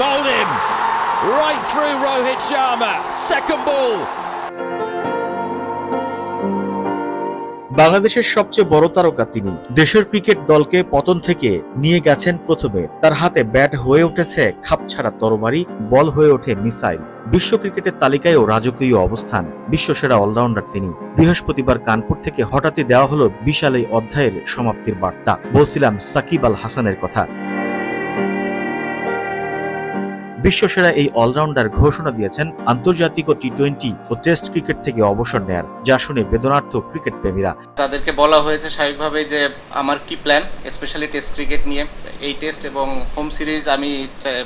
bowled him right through Rohit Sharma. Second ball. বাংলাদেশের সবচেয়ে বড় তারকা তিনি। দেশের ক্রিকেট দলকে পতন থেকে নিয়ে গেছেন প্রথমে। তার হাতে ব্যাট হয়ে উঠেছে খাপছাড়া তরবারি, বল হয়ে ওঠে মিসাইল। বিশ্ব ক্রিকেটের তালিকায়ও রাজকীয় অবস্থান। বিশ্বসেরা অলরাউন্ডার তিনি। বৃহস্পতিবার কানপুর থেকে হঠাৎই দেওয়া হলো বিশাল এই অধ্যায়ের সমাপ্তির বার্তা। বলছিলাম সাকিব আল হাসানের কথা। বিশ্বসেরা এই অলরাউন্ডার ঘোষণা দিয়েছেন আন্তর্জাতিক ও টি টোয়েন্টি ও টেস্ট ক্রিকেট থেকে অবসর নেয়ার, যা শুনে বেদনার্থ ক্রিকেট প্রেমীরা। তাদেরকে বলা হয়েছে স্বাভাবিকভাবে যে আমার কি প্ল্যান স্পেশালি টেস্ট ক্রিকেট নিয়ে। এই টেস্ট এবং হোম সিরিজ আমি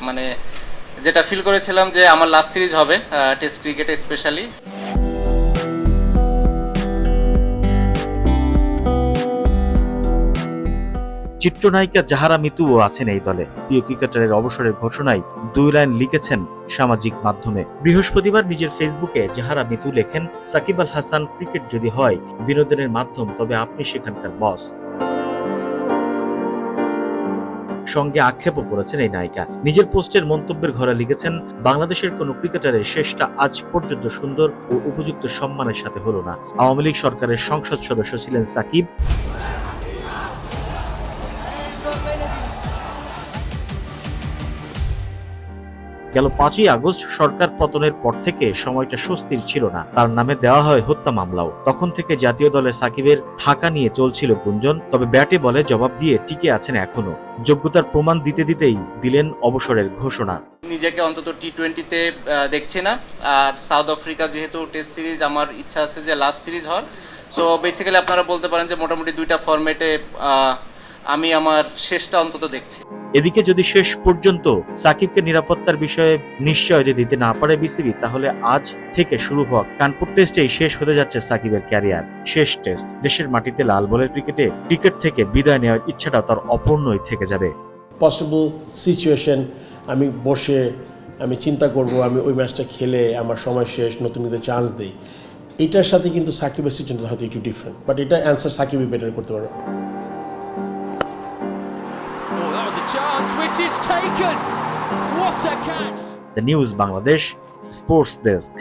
মানে যেটা ফিল করেছিলাম যে আমার লাস্ট সিরিজ হবে টেস্ট ক্রিকেটে স্পেশালি চিত্রনায়িকা জাহারা মিতুও আছেন এই দলে। প্রিয় ক্রিকেটারের অবসরের ঘোষণায় দুই লাইন লিখেছেন সামাজিক মাধ্যমে। বৃহস্পতিবার নিজের ফেসবুকে জাহারা মিতু লেখেন, সাকিব আল হাসান ক্রিকেট যদি হয়, বিনোদনের মাধ্যম, তবে আপনি সেখানকার বস। সঙ্গে আক্ষেপও করেছেন এই নায়িকা। নিজের পোস্টের মন্তব্যের ঘরে লিখেছেন, বাংলাদেশের কোন ক্রিকেটারের শেষটা আজ পর্যন্ত সুন্দর ও উপযুক্ত সম্মানের সাথে হলো না। আওয়ামী লীগ সরকারের সংসদ সদস্য ছিলেন সাকিব। গেল পাঁচই আগস্ট সরকার পতনের পর থেকে সময়টা স্বস্তির ছিল না। তার নামে দেওয়া হয় হত্যা মামলাও। তখন থেকে জাতীয় দলের সাকিবের থাকা নিয়ে চলছিল গুঞ্জন, তবে ব্যাটে বলে জবাব দিয়ে টিকে আছেন এখনও। যোগ্যতার প্রমাণ দিতে দিতেই দিলেন অবসরের ঘোষণা। নিজেকে অন্তত টি টোয়েন্টিতে দেখছি না। আর সাউথ আফ্রিকা যেহেতু টেস্ট সিরিজ, আমার ইচ্ছা আছে যে লাস্ট সিরিজ হওয়ার। সো বেসিক্যালি আপনারা বলতে পারেন যে মোটামুটি দুইটা ফরম্যাটে আমি আমার শেষটা অন্তত দেখছি। এদিকে যদি শেষ পর্যন্ত সাকিবকে নিরাপত্তার বিষয়ে নিশ্চয় যদি দিতে না পারে বিসিবি, তাহলে আজ থেকে শুরু হওয়া কানপুর টেস্টেই শেষ হতে যাচ্ছে সাকিবের ক্যারিয়ার। শেষ টেস্ট, দেশের মাটিতে লাল বলের ক্রিকেটে ক্রিকেট থেকে বিদায় নেওয়ার ইচ্ছাটা তার অপূর্ণই থেকে যাবে। পসিবল সিচুয়েশন আমি বসে আমি চিন্তা করব, আমি ওই ম্যাচটা খেলে আমার সময় শেষ নতুন নতুন চান্স দিই। এটার সাথে কিন্তু সাকিবের সিচুয়েশন হয়তো একটু ডিফারেন্ট বাট এটা অ্যান্সার সাকিবই বেটার করতে পারবে। chance, which is taken. What a catch! The News Bangladesh Sports Desk.